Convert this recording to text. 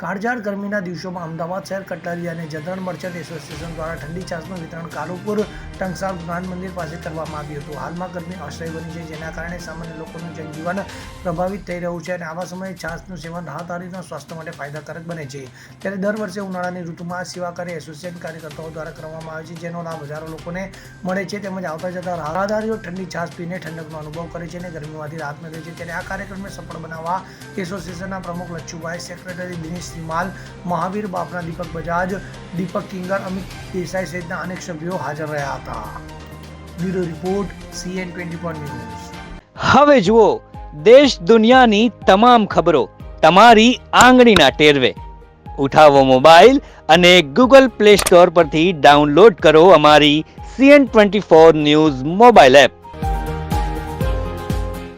કાળઝાળ ગરમીના દિવસોમાં અમદાવાદ શહેર કટારી અને જદરણ મર્ચન્ટ એસોસિએશન દ્વારા ઠંડી છાશનું વિતરણ કાલુપુર ટંકસાલ જ્ઞાન મંદિર પાસે કરવામાં આવ્યું હતું. હાલમાં ગરમી અસહ્ય બની છે, જેના કારણે સામાન્ય લોકોનું જનજીવન પ્રભાવિત થઈ રહ્યું છે અને આવા સમયે છાશનું સેવન રાહતારીના સ્વાસ્થ્ય માટે ફાયદાકારક બને છે. ત્યારે દર વર્ષે ઉનાળાની ઋતુમાં આ સેવાકારી એસોસિએશન કાર્યકર્તાઓ દ્વારા કરવામાં આવે છે, જેનો લાભ હજારો લોકોને મળે છે તેમજ આવતા જતા રાહદારીઓ ઠંડી છાશ પીને ઠંડકનો અનુભવ કરે છે અને ગરમીમાંથી રાહત મેળવે છે. ત્યારે આ કાર્યક્રમને સફળ બનાવવા એસોસિએશનના પ્રમુખ લચ્છુભાઈ, સેક્રેટરી દિનેશ શ્રીમાલ મહાવીર બાપના દીપક બજાજ, દીપક કિંગર, અમિત દેસાઈ સહિતના અનેક સભ્યો હાજર રહ્યા હતા. Bureau report C N twenty four news. હવે જુઓ, દેશ દુનિયાની તમામ ખબરો તમારી આંગળીના ટેરવે. ઉઠાવો મોબાઈલ અને ગૂગલ પ્લે સ્ટોર પરથી ડાઉનલોડ કરો અમારી C N twenty four news mobile app.